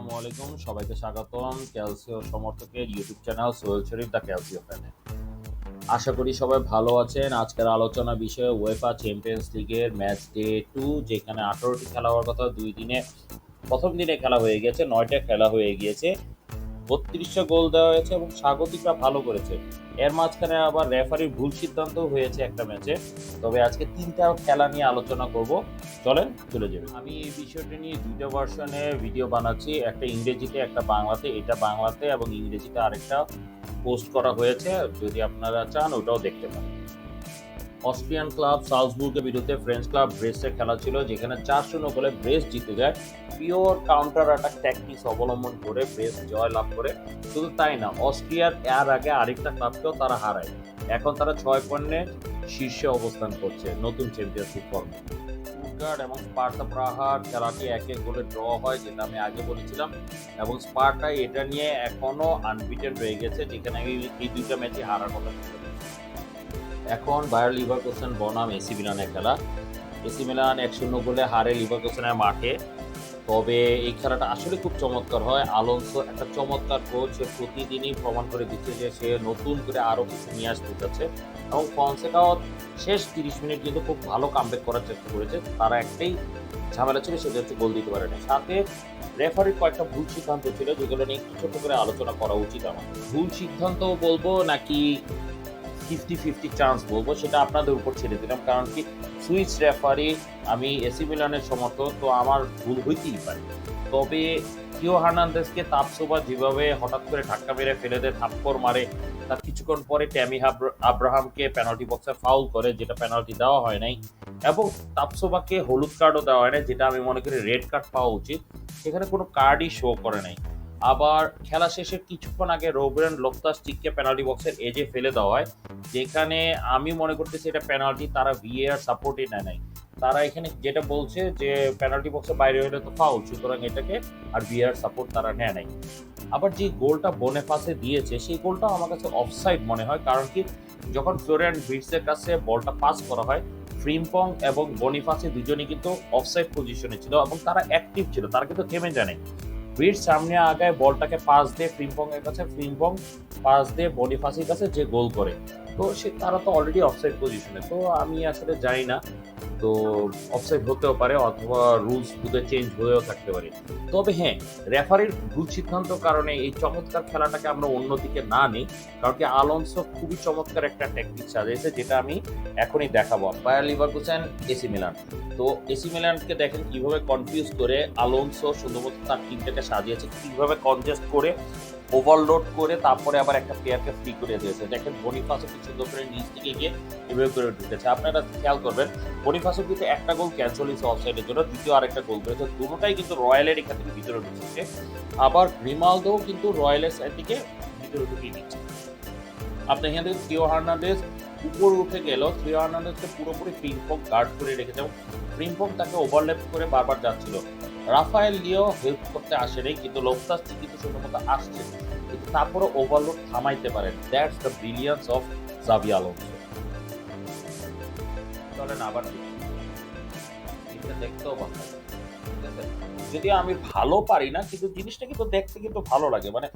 আসসালামু আলাইকুম, সবাইকে স্বাগতম Calcio সমর্থকের YouTube channel Sohel Sharif the Calcio ফ্যানে আশা করি সবাই ভালো আছেন। আজকের আলোচনা বিষয়ে ওয়েফা চ্যাম্পিয়ন্স লিগের ম্যাচ ডে টু যেখানে আঠারোটি খেলা হওয়ার কথা, দুই দিনে প্রথম দিনে খেলা হয়ে গেছে, নয়টা খেলা হয়ে গিয়েছে। বত্রিশটা গোল দেওয়া হয়েছে এবং স্বাগতিকরা ভালো করেছে। এর মাঝখানে আবার রেফারির ভুল সিদ্ধান্ত হয়েছে একটা ম্যাচে। তবে আজকে তিনটা খেলা নিয়ে আলোচনা করব। চলেন, চলে যাবে আমি এই বিষয়টি নিয়ে দুইটা ভার্সনে ভিডিও বানাচ্ছি। একটা ইংরেজিতে, একটা বাংলাতে। এটা বাংলাতে এবং ইংরেজিতে আরেকটা পোস্ট করা হয়েছে। যদি আপনারা চান, ওটাও দেখতে পারেন। অস্ট্রিয়ান ক্লাব সালসবুর্গের বিরুদ্ধে ফ্রেঞ্চ ক্লাব ব্রেস্টের খেলা ছিল, যেখানে চার শূন্য গোলে ব্রেস্ট জিতে যায়। পিওর কাউন্টার অ্যাটাক ট্যাকটিক্স অবলম্বন করে ব্রেস্ট জয় লাভ করে। শুধু তাই না, অস্ট্রিয়ার এর আগে আরেকটা ক্লাবকেও তারা হারায় এখন তারা ছয় পণ্যে শীর্ষে অবস্থান করছে নতুন চ্যাম্পিয়নশিপ ফর্মে এবং স্পার্টা প্রাহার খেলাটি এক গোলে ড্র হয়, যেটা আমি আগে বলেছিলাম। এবং স্পার্টা এটা নিয়ে এখনও আনবিটেন রয়ে গেছে, যেখানে আমি এই দুইটা ম্যাচে হারার কথা এখন বায়ার লিভার কোশ্চেন বনাম এসি মিলানের খেলা। এসি মিলান এক শূন্য গোলে হারে লিভার কোশ্চেনের মাঠে। তবে এই খেলাটা আসলে খুব চমৎকার হয়। আলোনসো একটা চমৎকার কোচ সে প্রতিদিনই প্রমাণ করে দিচ্ছে যে সে নতুন করে আরও কিছু নিয়ে আসতে যাচ্ছে। এবং ফনসেকাও শেষ তিরিশ মিনিট কিন্তু খুব ভালো কামব্যাক করার চেষ্টা করেছে। তারা একটাই ঝামেলা ছিল, সেটা হচ্ছে গোল দিতে পারেনি। সাথে রেফারির কয়েকটা ভুল সিদ্ধান্ত ছিল, যেগুলো নিয়ে একটু ছোট করে আলোচনা করা উচিত আমার। ভুল সিদ্ধান্ত বলব, নাকি ফিফটি ফিফটি চান্স বলব, সেটা আপনাদের উপর ছেড়ে দিলাম। কারণ কি, সুইচ রেফারি, আমি এসি মিলানের সমর্থক, তো আমার ভুল হইতেই পারে। তবে কিও হার্নান্দেসকে তাপসোবা যেভাবে হঠাৎ করে ধাক্কা মেরে ফেলে দেয় থাপ্পড় মারে, তার কিছুক্ষণ পরে ট্যামি আব্রাহামকে পেনাল্টি বক্সে ফাউল করে, যেটা পেনাল্টি দেওয়া হয় নাই, এবং তাপসোবাকে হলুদ কার্ডও দেওয়া হয় নাই, যেটা আমি মনে করি রেড কার্ড পাওয়া উচিত। সেখানে কোনো কার্ডই শো করে নাই। আবার খেলা শেষের কিছুক্ষণ আগে রোবরেন লোকতাস চিককে পেনাল্টি বক্সের এজে ফেলে দেওয়া হয় যেখানে আমি মনে করতেছি এটা পেনাল্টি তারা ভিএআর সাপোর্টই নেয় নাই। তারা এখানে যেটা বলছে যে পেনাল্টি বক্সের বাইরে হলে তো ফাউল সুতরাং এটাকে আর ভিএআর সাপোর্ট তারা নেয় নাই। আবার যে গোলটা বনেফাসে দিয়েছে, সেই গোলটাও আমার কাছে অফসাইড মনে হয়, কারণ কি যখন ফ্লোরিয়ান ভিটসের কাছে বলটা পাস করা হয় ফ্রিম্পং এবং বনিফাসে দুজনই কিন্তু অফসাইড পজিশনে ছিল এবং তারা অ্যাক্টিভ ছিল, তারা কিন্তু থেমে জানে ভিড় সামনে আগায় বলটাকে পাস দিয়ে ফ্রিম্পং এর কাছে ফ্রিম্পং পাস দিয়ে বনিফাসির কাছে যে গোল করে। তো সে, তারা তো অলরেডি অফসাইড পজিশনে তো আমি আসলে জানি না। তো অফসাইড হতেও পারে অথবা রুলস বুধে চেঞ্জ হয়েও থাকতে পারে। তবে হ্যাঁ রেফারির ভুল সিদ্ধান্ত কারণে এই চমৎকার খেলাটাকে আমরা অন্যদিকে না নিই। কারণ কি আলোনসো খুবই চমৎকার একটা টেকনিক সাজিয়েছে, যেটা আমি এখনই দেখাবো। বায়ার লিভারকুসেন এসি মিলান তো এসি মিলানকে দেখেন কীভাবে কনফিউজ করে আলোনসো শুধুমাত্র তার টিমটাকে সাজিয়েছে, কীভাবে কনজেস্ট করে ওভারলোড করে তারপরে আবার একটা প্লেয়ারকে ফ্রি করে দিয়েছে। দেখেন বনিফাসও কি সুন্দর করে নিচ থেকে গিয়ে এভাবে করে ঢুকেছে আপনারা খেয়াল করবেন বনিফাসও কিন্তু একটা গোল ক্যান্সেল হয়েছে অফসাইডের জন্য, দ্বিতীয় আরেকটা গোল করেছে। দুটোটাই কিন্তু রয়্যালের এখান থেকে ভিতরে ঢুকেছে আবার রিমালদো কিন্তু রয়্যালের সাইড থেকে ভিতরে ঢুকিয়ে দিচ্ছে। আপনি এখান থেকে থিও হার্নান্ডেজ উপরে উঠে গেল থিও হার্নান্ডেজকে পুরোপুরি ফ্রিম্পক গার্ড করে রেখেছে এবং তাকে ওভারল্যাপ করে বারবার যাচ্ছিল। রাফায়েল লিও হেল্প করতে আসেনি, কিন্তু লোকতাস কিন্তু শুধুমাত্র আসছে। কিন্তু তারপরে ওভারলোড থামাইতে পারেন। দ্যাটস দ্য ব্রিলিয়ান্স অফ জাভি আলোনসো চলেন আবার? যদিও আমি ভালো পারি না, কিন্তু জিনিসটা কিন্তু দেখতে কিন্তু ভালো লাগে। মানে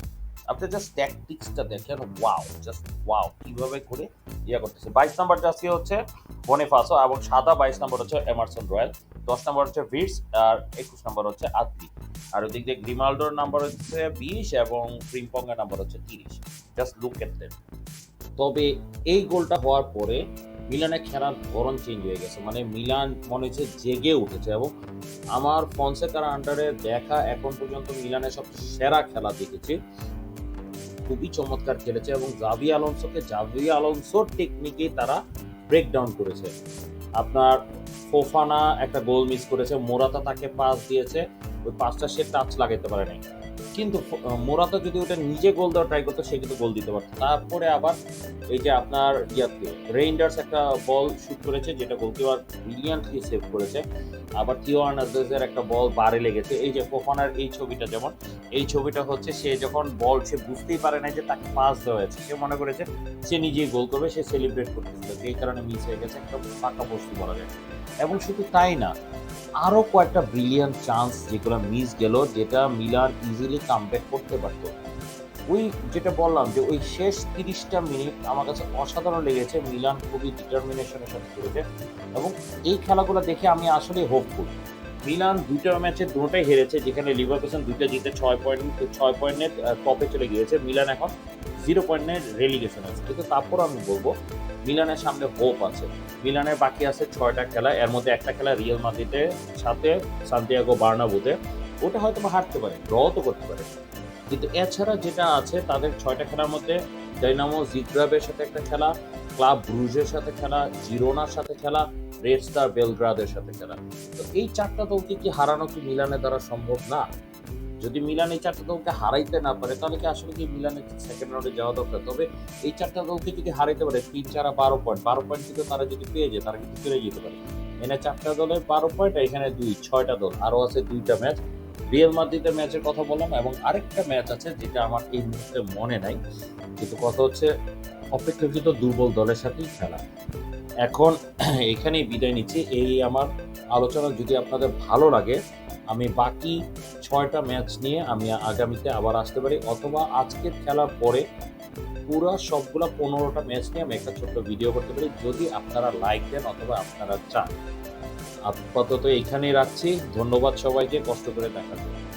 আপনি জাস্ট ট্যাকটিক্সটা দেখেন ওয়াও জাস্ট ওয়াও কীভাবে করে ইয়া করতেছে। বাইশ নাম্বার জার্সি হচ্ছে বনিফাসো এবং সাদা বাইশ নাম্বার হচ্ছে এমারসন রয়্যাল দশ নাম্বার হচ্ছে ভিটস আর একুশ নাম্বার হচ্ছে আদলি আর ওদিক দিয়ে গ্রিমাল্ডোর নাম্বার হচ্ছে বিশ এবং ফ্রিম্পং এর নাম্বার হচ্ছে তিরিশ। জাস্ট লুক এট দেম তবে এই গোলটা হওয়ার পরে মিলানের খেলার ধরন চেঞ্জ হয়ে গেছে। মানে মিলান মনে হচ্ছে জেগে উঠেছে এবং আমার ফনসেকার আন্ডারে দেখা এখন পর্যন্ত মিলানের সবচেয়ে সেরা খেলা দেখেছি। খুবই চমৎকার খেলেছে এবং জাভি আলোনসোকে জাভি আলোনসোর টেকনিকে তারা ব্রেকডাউন করেছে। আপনার ফোফানা একটা গোল মিস করেছে মোরাতা তাকে পাস দিয়েছে। ওই পাসটা সে টাচ লাগাইতে পারে নাই। কিন্তু মোরাতা যদি ওটা নিজে গোল দেওয়ার ট্রাই করতো, সে কিন্তু গোল দিতে পারতো। তারপরে আবার এই যে আপনার ইয়াতে রেইন্ডার্স একটা বল শুট করেছে, যেটা গোলকিপার ব্রিলিয়ান্টলি সেভ করেছে। আবার থিও আর্নান্দেজের একটা বল বারে লেগেছে। এই যে ফোফানার এই ছবিটা যেমন, এই ছবিটা হচ্ছে সে যখন বল সে বুঝতেই পারে না যে তাকে পাস দেওয়া হয়েছে। সে মনে করেছে সে নিজেই গোল করবে, সে সেলিব্রেট করতেছিল এই কারণে মিস হয়ে গেছে একটা পাকা বস্তু বলা যায়। এবং শুধু তাই না আরও কয়েকটা ব্রিলিয়ান চান্স যেগুলো মিস গেল, যেটা মিলার ইজিলি কামব্যাক করতে পারত। ওই যেটা বললাম যে, ওই শেষ তিরিশটা মিনিট আমার কাছে অসাধারণ লেগেছে। মিলান খুবই ডিটারমিনেশনের সাথে খেলেছে। এবং এই খেলাগুলো দেখে আমি আসলে হোপফুল মিলান দুইটা ম্যাচে দুটোটাই হেরেছে, যেখানে লিভারপুল দুইটা জিতে ছয় পয়েন্ট, ছয় পয়েন্টের টপে চলে গিয়েছে। মিলান এখন জিরো পয়েন্টের রেলিগেশন আছে। কিন্তু তারপর আমি বলব, মিলানের সামনে হোপ আছে। মিলানের বাকি আছে ছয়টা খেলা, এর মধ্যে একটা খেলা রিয়েল মাদ্রিদের সাথে, সান্তিয়াগো বার্নাবুতে। ওটা হয়তো হারতে পারে ড্র তো করতে পারে। কিন্তু এছাড়া যেটা আছে, তাদের ছয়টা খেলার মধ্যে ডাইনামো জিগ্রাবের সাথে একটা খেলা, ক্লাব ব্রুজের সাথে খেলা, জিরোনার সাথে খেলা, রেড স্টার বেলগ্রাদের সাথে খেলা। তো এই চারটা দলকে কি হারানো কি মিলানের দ্বারা সম্ভব না? যদি মিলান এই চারটা দলকে হারাইতে না পারে, তাহলে কি আসলে কি মিলানের সেকেন্ড রাউন্ডে যাওয়া দরকার? তবে এই চারটা দলকে যদি হারাইতে পারে, তিন চারা বারো পয়েন্ট বারো পয়েন্ট কিন্তু তারা যদি পেয়ে যায়, তারা কিন্তু চলে যেতে পারে। এনে চারটা দলের বারো পয়েন্ট এখানে দুই, ছয়টা দল, আরও আছে দুইটা ম্যাচ রিয়েল মাদ্রিদের ম্যাচের কথা বললাম, এবং আরেকটা ম্যাচ আছে যেটা আমার এই মুহূর্তে মনে নাই। কিন্তু কথা হচ্ছে, অপেক্ষাকৃত দুর্বল দলের সাথেই খেলা। এখন এখানেই বিদায় নিচ্ছি। এই আমার আলোচনা, যদি আপনাদের ভালো লাগে, আমি বাকি ছয়টা ম্যাচ নিয়ে আমি আগামীতে আবার আসতে পারি, অথবা আজকের খেলার পরে পুরো সবগুলা পনেরোটা ম্যাচ নিয়ে আমি একটা ছোট্ট ভিডিও করতে পারি। যদি আপনারা লাইক দেন, অথবা আপনারা চান আপাতত এখানেই রাখছি। ধন্যবাদ সবাইকে কষ্ট করে দেখার জন্য।